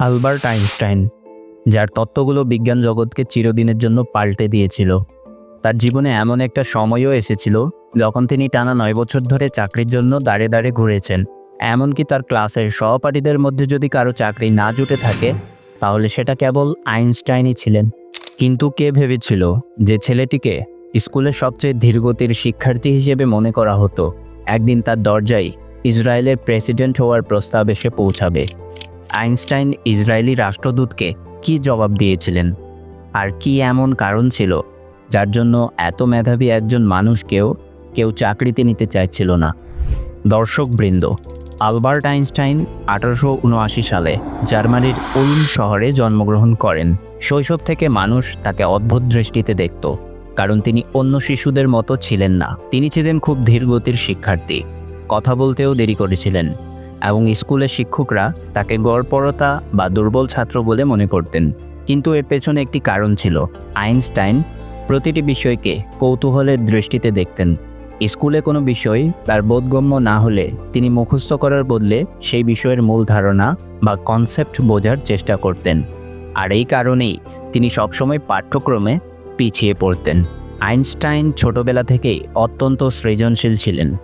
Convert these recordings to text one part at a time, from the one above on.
Albert Einstein, যার তত্ত্বগুলো বিজ্ঞান জগৎকে চিরদিনের জন্য পাল্টে দিয়েছিল। তার জীবনে এমন একটা সময়ও এসেছিল, যখন তিনি টানা নয় বছর ধরে চাকরির জন্য দাঁড়ে দাঁড়ে ঘুরেছেন। এমনকি তার ক্লাসের সহপাঠীদের মধ্যে যদি কারও চাকরি না জুটে থাকে, তাহলে সেটা কেবল আইনস্টাইনই ছিলেন। কিন্তু কে ভেবেছিল যে ছেলেটিকে স্কুলের সবচেয়ে ধীরগতির শিক্ষার্থী হিসেবে মনে করা হতো? একদিন তার দরজায় ইসরায়েলের প্রেসিডেন্ট হওয়ার প্রস্তাব এসে পৌঁছাবে। আইনস্টাইন ইসরায়েলি রাষ্ট্রদূতকে কি জবাব দিয়েছিলেন? আর কি এমন কারণ ছিল যার জন্য এত মেধাবী একজন মানুষকেও কেউ চাকরিতে নিতে চাইছিল না? দর্শকবৃন্দ আলবার্ট আইনস্টাইন আঠারোশো উনআশি সালে জার্মানির উলম শহরে জন্মগ্রহণ করেন। শৈশব থেকে মানুষ তাকে অদ্ভুত দৃষ্টিতে দেখত, কারণ তিনি অন্য শিশুদের মতো ছিলেন না। তিনি ছিলেন খুব ধীরগতির শিক্ষার্থী। কথা বলতেও দেরি করেছিলেন। এবং স্কুলের শিক্ষকরা তাকে গড়পরতা বা দুর্বল ছাত্র বলে মনে করতেন। কিন্তু এর পেছনে একটি কারণ ছিল। আইনস্টাইন প্রতিটি বিষয়কে কৌতূহলের দৃষ্টিতে দেখতেন। স্কুলে কোনো বিষয় তার বোধগম্য না হলে তিনি মুখস্থ করার বদলে সেই বিষয়ের মূল ধারণা বা কনসেপ্ট বোঝার চেষ্টা করতেন। আর এই কারণেই তিনি সবসময় পাঠ্যক্রমে পিছিয়ে পড়তেন। আইনস্টাইন ছোটবেলা থেকেই অত্যন্ত সৃজনশীল ছিলেন।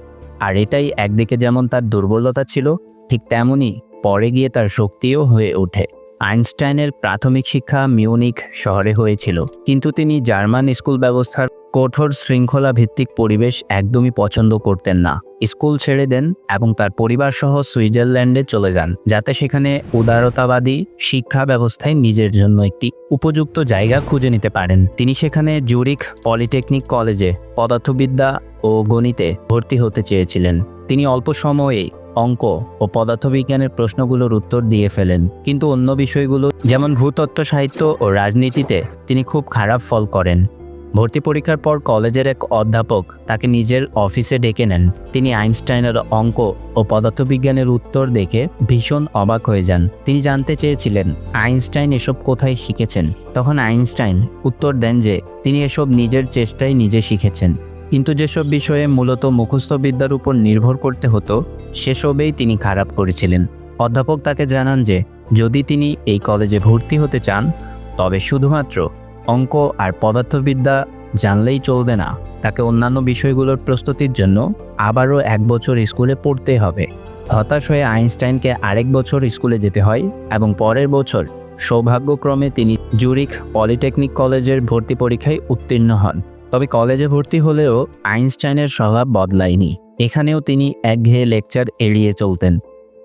আর এটাই একদিকে যেমন তার দুর্বলতা ছিল, ঠিক তেমনই পরে গিয়ে তার শক্তিও হয়ে ওঠে। আইনস্টাইনের প্রাথমিক শিক্ষা মিউনিক শহরে হয়েছিল, কিন্তু তিনি জার্মান স্কুল ব্যবস্থার কঠোর শৃঙ্খলা ভিত্তিক পরিবেশ একদমই পছন্দ করতেন না। স্কুল ছেড়ে দেন এবং তার পরিবার সহ সুইজারল্যান্ডে চলে যান, যাতে সেখানে উদারতাবাদী শিক্ষা ব্যবস্থায় নিজের জন্য একটি উপযুক্ত জায়গা খুঁজে নিতে পারেন। তিনি সেখানে জুরিক পলিটেকনিক কলেজে পদার্থবিদ্যা ও গণিতে ভর্তি হতে চেয়েছিলেন। তিনি অল্প সময়ে অঙ্ক ও পদার্থবিজ্ঞানের প্রশ্নগুলোর উত্তর দিয়ে ফেলেন, কিন্তু অন্য বিষয়গুলো, যেমন ভূতত্ত্ব, সাহিত্য ও রাজনীতিতে তিনি খুব খারাপ ফল করেন। ভর্তি পরীক্ষার পর কলেজের এক অধ্যাপক তাকে নিজের অফিসে ডেকে নেন। তিনি আইনস্টাইনের অঙ্ক ও পদার্থবিজ্ঞানের উত্তর দেখে ভীষণ অবাক হয়ে যান। তিনি জানতে চেয়েছিলেন, আইনস্টাইন এসব কোথায় শিখেছেন? তখন আইনস্টাইন উত্তর দেন যে, তিনি এসব নিজের চেষ্টায় নিজে শিখেছেন। কিন্তু যেসব বিষয়ে মূলত মুখস্থ বিদ্যার উপর নির্ভর করতে হতো, সেসবেই তিনি খারাপ করেছিলেন। অধ্যাপক তাকে জানান যে, যদি তিনি এই কলেজে ভর্তি হতে চান, তবে শুধুমাত্র অঙ্ক আর পদার্থবিদ্যা জানলেই চলবে না। তাকে অন্যান্য বিষয়গুলোর প্রস্তুতির জন্য আবারও এক বছর স্কুলে পড়তে হবে। হতাশ হয়ে আইনস্টাইনকে আরেক বছর স্কুলে যেতে হয় এবং পরের বছর সৌভাগ্যক্রমে তিনি জুরিক পলিটেকনিক কলেজের ভর্তি পরীক্ষায় উত্তীর্ণ হন। তবে কলেজে ভর্তি হলেও আইনস্টাইনের স্বভাব বদলায়নি। এখানেও তিনি একঘেয়ে লেকচার এড়িয়ে চলতেন,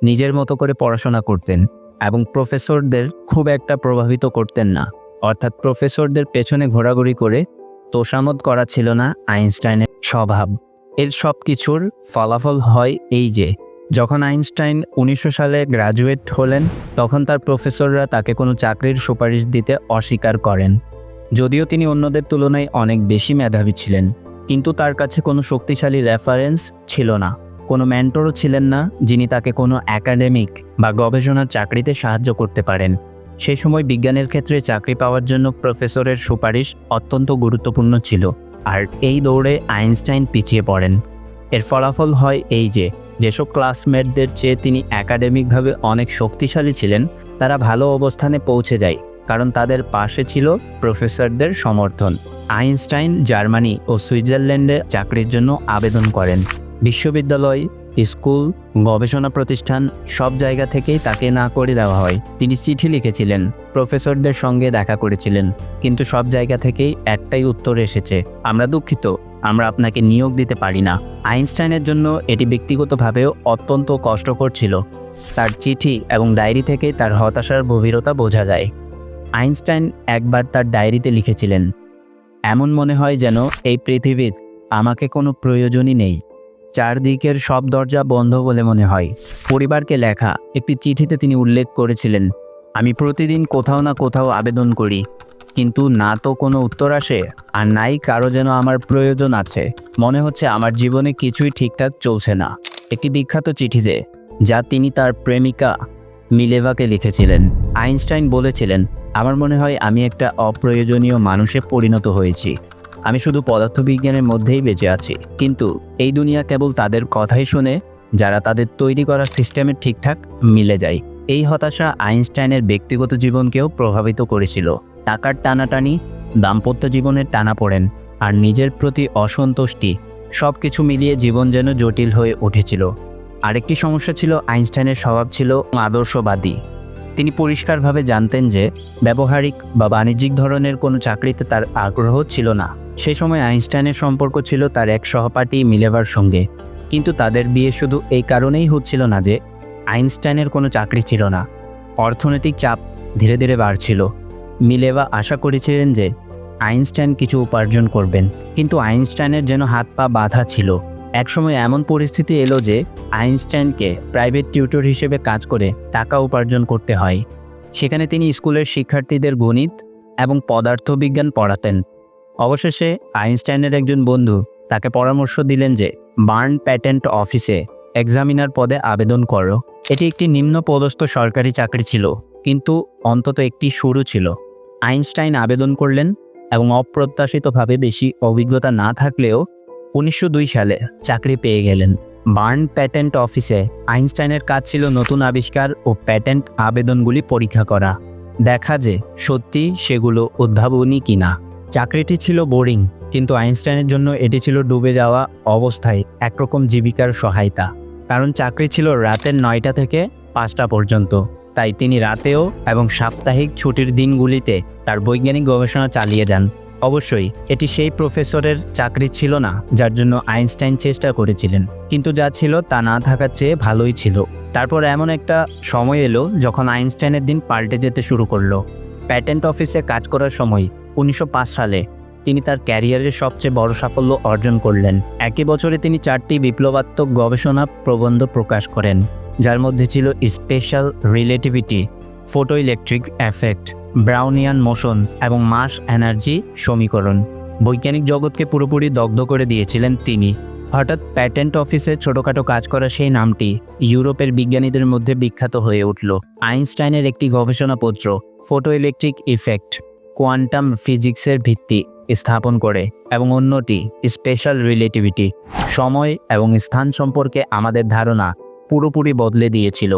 নিজের মতো করে পড়াশোনা করতেন এবং প্রফেসরদের খুব একটা প্রভাবিত করতেন না। অর্থাৎ প্রফেসরদের পেছনে ঘোরাঘুরি করে তোষামত করা ছিল না আইনস্টাইনের স্বভাব। এর সব কিছুর ফলাফল হয় এই যে, যখন আইনস্টাইন উনিশশো সালে গ্রাজুয়েট হলেন, তখন তার প্রফেসররা তাকে কোনো চাকরির সুপারিশ দিতে অস্বীকার করেন। যদিও তিনি অন্যদের তুলনায় অনেক বেশি মেধাবী ছিলেন, কিন্তু তার কাছে কোনো শক্তিশালী রেফারেন্স ছিল না। কোনো মেন্টরও ছিলেন না যিনি তাকে কোনো একাডেমিক বা গবেষণার চাকরিতে সাহায্য করতে পারেন। সে সময় বিজ্ঞানের ক্ষেত্রে চাকরি পাওয়ার জন্য প্রফেসরের সুপারিশ অত্যন্ত গুরুত্বপূর্ণ ছিল, আর এই দৌড়ে আইনস্টাইন পিছিয়ে পড়েন। এর ফলাফল হয় এই যে, যেসব ক্লাসমেটদের চেয়ে তিনি একাডেমিকভাবে অনেক শক্তিশালী ছিলেন, তারা ভালো অবস্থানে পৌঁছে যায়, কারণ তাদের পাশে ছিল প্রফেসরদের সমর্থন। আইনস্টাইন জার্মানি ও সুইজারল্যান্ডে চাকরির জন্য আবেদন করেন। বিশ্ববিদ্যালয় স্কুল, গবেষণা প্রতিষ্ঠান সব জায়গা থেকেই তাকে না করে দেওয়া হয়। তিনি চিঠি লিখেছিলেন, প্রফেসরদের সঙ্গে দেখা করেছিলেন, কিন্তু সব জায়গা থেকেই একটাই উত্তর এসেছে, আমরা দুঃখিত, আমরা আপনাকে নিয়োগ দিতে পারি না। আইনস্টাইনের জন্য এটি ব্যক্তিগতভাবেও অত্যন্ত কষ্টকর ছিল। তার চিঠি এবং ডায়েরি থেকে তার হতাশার গভীরতা বোঝা যায়। আইনস্টাইন একবার তার ডায়েরিতে লিখেছিলেন, এমন মনে হয় যেন এই পৃথিবীর আমাকে কোনো প্রয়োজনই নেই। চারদিকের সব দরজা বন্ধ বলে মনে হয়। পরিবারকে লেখা, একটি চিঠিতে তিনি উল্লেখ করেছিলেন, আমি প্রতিদিন কোথাও না কোথাও আবেদন করি, কিন্তু না তো কোনো উত্তর আসে, আর নাই কারও যেন আমার প্রয়োজন আছে। মনে হচ্ছে আমার জীবনে কিছুই ঠিকঠাক চলছে না। একটি বিখ্যাত চিঠিতে, যা তিনি তার প্রেমিকা মিলেভাকে লিখেছিলেন। আইনস্টাইন বলেছিলেন, আমার মনে হয় আমি একটা অপ্রয়োজনীয় মানুষে পরিণত হয়েছি। আমি শুধু পদার্থবিজ্ঞানের মধ্যেই বেঁচে আছি। কিন্তু এই দুনিয়া কেবল তাদের কথাই শুনে, যারা তাদের তৈরি করা সিস্টেমে ঠিকঠাক মিলে যায়। এই হতাশা আইনস্টাইনের ব্যক্তিগত জীবনকেও প্রভাবিত করেছিল। টাকার টানাটানি, দাম্পত্য জীবনের টানা পড়েন, আর নিজের প্রতি অসন্তুষ্টি সব কিছু মিলিয়ে জীবন যেন জটিল হয়ে উঠেছিল। আরেকটি সমস্যা ছিল আইনস্টাইনের স্বভাব ছিল আদর্শবাদী। তিনি পরিষ্কারভাবে জানতেন যে, ব্যবহারিক বা বাণিজ্যিক ধরনের কোনো চাকরিতে তার আগ্রহ ছিল না। সে সময় আইনস্টাইনের সম্পর্ক ছিল তার এক সহপাঠী মিলেভার সঙ্গে। কিন্তু তাদের বিয়ে শুধু এই কারণেই হচ্ছিল না যে, আইনস্টাইনের কোনো চাকরি ছিল না। অর্থনৈতিক চাপ ধীরে ধীরে বাড়ছিল। মিলেভা আশা করেছিলেন যে, আইনস্টাইন কিছু উপার্জন করবেন। কিন্তু আইনস্টাইনের যেন হাত পা বাঁধা ছিল। একসময় এমন পরিস্থিতি এলো যে, আইনস্টাইনকে প্রাইভেট টিউটর হিসেবে কাজ করে টাকা উপার্জন করতে হয়। সেখানে তিনি স্কুলের শিক্ষার্থীদের গণিত এবং পদার্থবিজ্ঞান পড়াতেন। অবশেষে আইনস্টাইনের একজন বন্ধু তাকে পরামর্শ দিলেন যে, বার্ন প্যাটেন্ট অফিসে এক্সামিনার পদে আবেদন করো। এটি একটি নিম্ন পদস্থ সরকারি চাকরি ছিল, কিন্তু অন্তত একটি শুরু ছিল। আইনস্টাইন আবেদন করলেন এবং অপ্রত্যাশিতভাবে বেশি অভিজ্ঞতা না থাকলেও উনিশশো দুই সালে চাকরি পেয়ে গেলেন। বার্ন প্যাটেন্ট অফিসে আইনস্টাইনের কাজ ছিল নতুন আবিষ্কার ও প্যাটেন্ট আবেদনগুলি পরীক্ষা করা। দেখা যে সত্যি সেগুলো উদ্ভাবনী কিনা। চাকরিটি ছিল বোরিং, কিন্তু আইনস্টাইনের জন্য এটি ছিল ডুবে যাওয়া অবস্থায় একরকম জীবিকার সহায়তা। কারণ চাকরি ছিল রাতের নয়টা থেকে পাঁচটা পর্যন্ত। তাই তিনি রাতেও এবং সাপ্তাহিক ছুটির দিনগুলিতে তার বৈজ্ঞানিক গবেষণা চালিয়ে যান। অবশ্যই, এটি সেই প্রফেসরের চাকরি ছিল না, যার জন্য আইনস্টাইন চেষ্টা করেছিলেন। কিন্তু যা ছিল তা না থাকার চেয়ে ভালোই ছিল। তারপর এমন একটা সময় এলো যখন আইনস্টাইনের দিন পাল্টে যেতে শুরু করল। প্যাটেন্ট অফিসে কাজ করার সময় উনিশশো পাঁচ সালে তিনি তার ক্যারিয়ারের সবচেয়ে বড় সাফল্য অর্জন করলেন। একই বছরে তিনি চারটি বিপ্লবাত্মক গবেষণা প্রবন্ধ প্রকাশ করেন, যার মধ্যে ছিল special relativity photoelectric effect, Brownian motion এবং মাস এনার্জি সমীকরণ। বৈজ্ঞানিক জগৎকে পুরোপুরি দগ্ধ করে দিয়েছিলেন তিনি। হঠাৎ প্যাটেন্ট অফিসে ছোটখাটো কাজ করা সেই নামটি ইউরোপের বিজ্ঞানীদের মধ্যে বিখ্যাত হয়ে উঠল। আইনস্টাইনের একটি গবেষণাপত্র ফোটো ইলেকট্রিক ইফেক্ট। কোয়ান্টাম ফিজিক্সের ভিত্তি স্থাপন করে এবং অন্যটি স্পেশাল রিলেটিভিটি সময় এবং স্থান সম্পর্কে আমাদের ধারণা পুরোপুরি বদলে দিয়েছিল।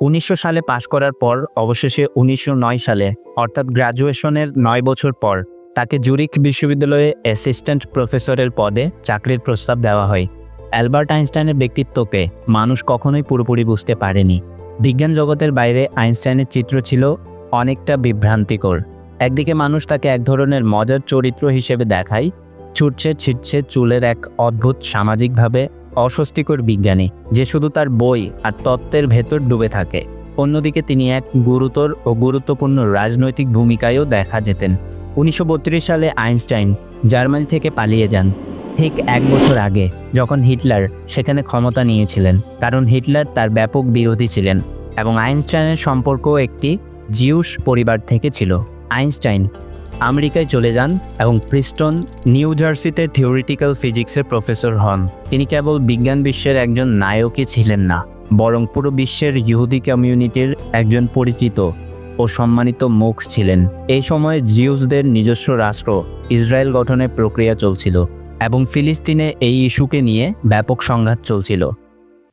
উনিশশো সালে পাশ করার পর, অবশেষে উনিশশো নয় সালে, অর্থাৎ গ্র্যাজুয়েশনের নয় বছর পর, তাকে জুরিক বিশ্ববিদ্যালয়ে অ্যাসিস্ট্যান্ট প্রফেসরের পদে চাকরির প্রস্তাব দেওয়া হয়। অ্যালবার্ট আইনস্টাইনের ব্যক্তিত্বকে মানুষ কখনোই পুরোপুরি বুঝতে পারেনি। বিজ্ঞান জগতের বাইরে আইনস্টাইনের চিত্র ছিল অনেকটা বিভ্রান্তিকর। একদিকে মানুষ তাকে এক ধরনের মজার চরিত্র হিসেবে দেখায়, ছুটছে ছিটছে চুলের এক অদ্ভুত সামাজিকভাবে অস্বস্তিকর বিজ্ঞানী, যে শুধু তার বই আর তত্ত্বের ভেতর ডুবে থাকে। অন্যদিকে তিনি এক গুরুতর ও গুরুত্বপূর্ণ রাজনৈতিক ভূমিকায়ও দেখা যেতেন। উনিশশো বত্রিশ সালে আইনস্টাইন জার্মানি থেকে পালিয়ে যান, ঠিক এক বছর আগে, যখন হিটলার সেখানে ক্ষমতা নিয়েছিলেন, কারণ হিটলার তার ব্যাপক বিরোধী ছিলেন এবং আইনস্টাইনের সম্পর্ক একটি জিউস পরিবার থেকে ছিল। আইনস্টাইন আমেরিকায় চলে যান এবং প্রিস্টন, নিউ জার্সিতে থিওরিটিক্যাল ফিজিক্সের প্রফেসর হন। তিনি কেবল বিজ্ঞান বিশ্বের একজন নায়কই ছিলেন না, বরং পুরো বিশ্বের ইহুদি কমিউনিটির একজন পরিচিত ও সম্মানিত মুখ ছিলেন। এই সময়ে জিউসদের নিজস্ব রাষ্ট্র ইসরায়েল গঠনের প্রক্রিয়া চলছিল এবং ফিলিস্তিনে এই ইস্যুকে নিয়ে ব্যাপক সংঘাত চলছিল।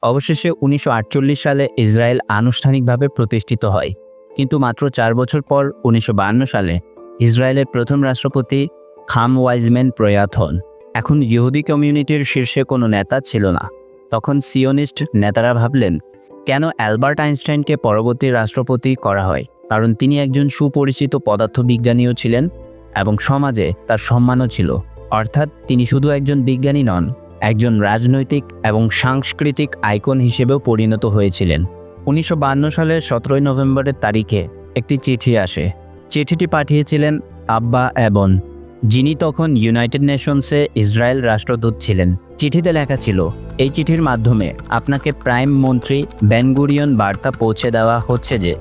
অবশেষে উনিশশো আটচল্লিশ সালে ইসরায়েল আনুষ্ঠানিকভাবে প্রতিষ্ঠিত হয়। কিন্তু মাত্র চার বছর পর উনিশশো বায়ান্ন সালে ইসরায়েলের প্রথম রাষ্ট্রপতি খাম ওয়াইজম্যান প্রয়াত হন। এখন ইহুদি কমিউনিটির শীর্ষে কোনো নেতা ছিল না। তখন সিওনিস্ট নেতারা ভাবলেন, কেন অ্যালবার্ট আইনস্টাইনকে পরবর্তী রাষ্ট্রপতি করা হয়? কারণ তিনি একজন সুপরিচিত পদার্থবিজ্ঞানীও ছিলেন এবং সমাজে তার সম্মানও ছিল। অর্থাৎ তিনি শুধু একজন বিজ্ঞানী নন, একজন রাজনৈতিক এবং সাংস্কৃতিক আইকন হিসেবেও পরিণত হয়েছিলেন। উনিশশো সালের সতেরোই নভেম্বরের তারিখে একটি চিঠি আসে। চিঠিটি পাঠিয়েছিলেন আব্বা অ্যাবন, যিনি তখন ইউনাইটেড নেশনসে ইসরায়েল রাষ্ট্রদূত ছিলেন। চিঠিতে লেখা ছিল, এই চিঠির মাধ্যমে আপনাকে প্রাইম মন্ত্রী বেনগুরিয়ন বার্তা পৌঁছে দেওয়া হচ্ছে যে,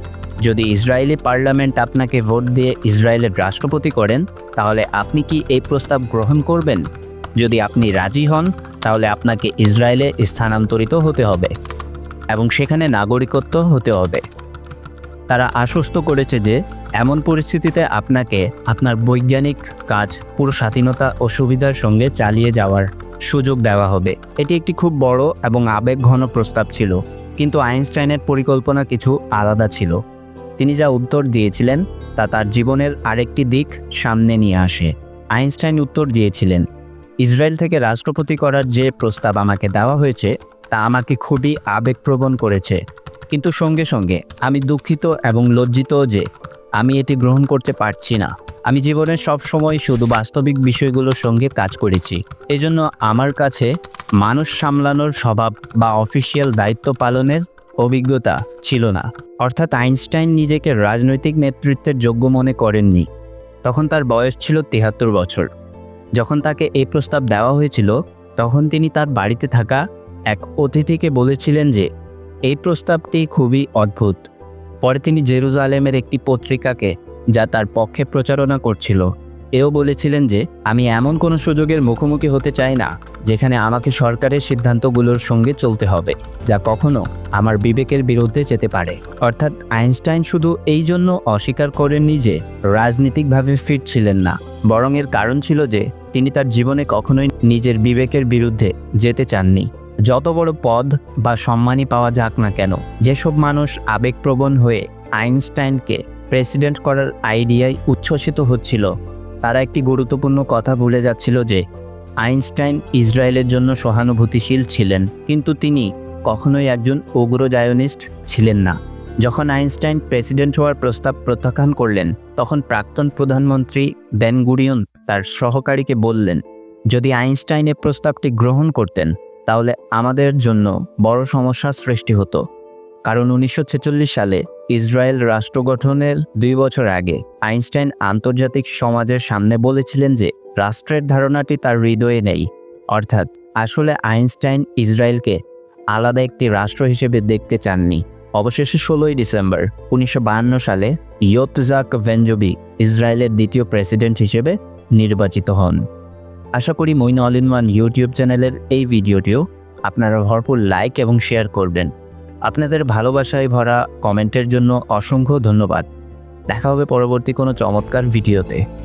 যদি ইসরায়েলি পার্লামেন্ট আপনাকে ভোট দিয়ে ইসরায়েলের রাষ্ট্রপতি করেন, তাহলে আপনি কি এই প্রস্তাব গ্রহণ করবেন? যদি আপনি রাজি হন, তাহলে আপনাকে ইসরায়েলে স্থানান্তরিত হতে হবে। এবং সেখানে নাগরিকত্ব হতে হবে। তারা আশ্বস্ত করেছে যে, এমন পরিস্থিতিতে আপনাকে আপনার বৈজ্ঞানিক কাজ পুরো স্বাধীনতা ও সুবিধার সঙ্গে চালিয়ে যাওয়ার সুযোগ দেওয়া হবে। এটি একটি খুব বড় এবং আবেগঘন প্রস্তাব ছিল, কিন্তু আইনস্টাইনের পরিকল্পনা কিছু আলাদা ছিল। তিনি যা উত্তর দিয়েছিলেন, তা তার জীবনের আরেকটি দিক সামনে নিয়ে আসে। আইনস্টাইন উত্তর দিয়েছিলেন, ইসরায়েল থেকে রাষ্ট্রপতি করার যে প্রস্তাব আমাকে দেওয়া হয়েছে তা আমাকে খুবই আবেগপ্রবণ করেছে। কিন্তু সঙ্গে সঙ্গে আমি দুঃখিত এবং লজ্জিত যে আমি এটি গ্রহণ করতে পারছি না। আমি জীবনের সব সময় শুধু বাস্তবিক বিষয়গুলোর সঙ্গে কাজ করেছি। এজন্য আমার কাছে মানুষ সামলানোর স্বভাব বা অফিসিয়াল দায়িত্ব পালনের অভিজ্ঞতা ছিল না। অর্থাৎ আইনস্টাইন নিজেকে রাজনৈতিক নেতৃত্বের যোগ্য মনে করেননি। তখন তার বয়স ছিল তেহাত্তর বছর। যখন তাকে এই প্রস্তাব দেওয়া হয়েছিল, তখন তিনি তার বাড়িতে থাকা এক অতিথিকে বলেছিলেন যে, এই প্রস্তাবটি খুবই অদ্ভুত। পরে তিনি জেরুজালেমের একটি পত্রিকাকে, যা তার পক্ষে প্রচারণা করছিল, এও বলেছিলেন যে, আমি এমন কোনো সুযোগের মুখোমুখি হতে চাই না, যেখানে আমাকে সরকারের সিদ্ধান্তগুলোর সঙ্গে চলতে হবে, যা কখনো আমার বিবেকের বিরুদ্ধে যেতে পারে। অর্থাৎ আইনস্টাইন শুধু এই জন্য অস্বীকার করেননি যে, রাজনীতিকভাবে ফিট ছিলেন না, বরং এর কারণ ছিল যে, তিনি তার জীবনে কখনোই নিজের বিবেকের বিরুদ্ধে যেতে চাননি। যত বড় পদ বা সম্মানই পাওয়া যাক না কেন, যেসব মানুষ আবেগপ্রবণ হয়ে আইনস্টাইনকে প্রেসিডেন্ট করার আইডিয়ায় উচ্ছ্বসিত হচ্ছিল, তারা একটি গুরুত্বপূর্ণ কথা ভুলে যাচ্ছিল যে আইনস্টাইন ইসরায়েলের জন্য সহানুভূতিশীল ছিলেন, কিন্তু তিনি কখনোই একজন উগ্র উগ্রজায়নিস্ট ছিলেন না। যখন আইনস্টাইন প্রেসিডেন্ট হওয়ার প্রস্তাব প্রত্যাখ্যান করলেন, তখন প্রাক্তন প্রধানমন্ত্রী বেনগুরিয়ন তার সহকারীকে বললেন, যদি আইনস্টাইনের প্রস্তাবটি গ্রহণ করতেন তাহলে আমাদের জন্য বড় সমস্যার সৃষ্টি হতো। কারণ উনিশশো ছেচল্লিশ সালে ইসরায়েল রাষ্ট্র গঠনের দুই বছর আগে আইনস্টাইন আন্তর্জাতিক সমাজের সামনে বলেছিলেন যে রাষ্ট্রের ধারণাটি তার হৃদয়ে নেই। অর্থাৎ আসলে আইনস্টাইন ইসরায়েলকে আলাদা একটি রাষ্ট্র হিসেবে দেখতে চাননি। অবশেষে ষোলোই ডিসেম্বর উনিশশো সালে ইয়োতজাক ভেঞ্জবি ইসরায়েলের দ্বিতীয় প্রেসিডেন্ট হিসেবে নির্বাচিত হন। আশা করি Moin all in one YouTube চ্যানেলের এই ভিডিওটিও আপনারা ভরপুর লাইক এবং শেয়ার করবেন। আপনাদের ভালোবাসায় ভরা কমেন্টের জন্য অসংখ্য ধন্যবাদ। দেখা হবে পরবর্তী কোনো চমৎকার ভিডিওতে।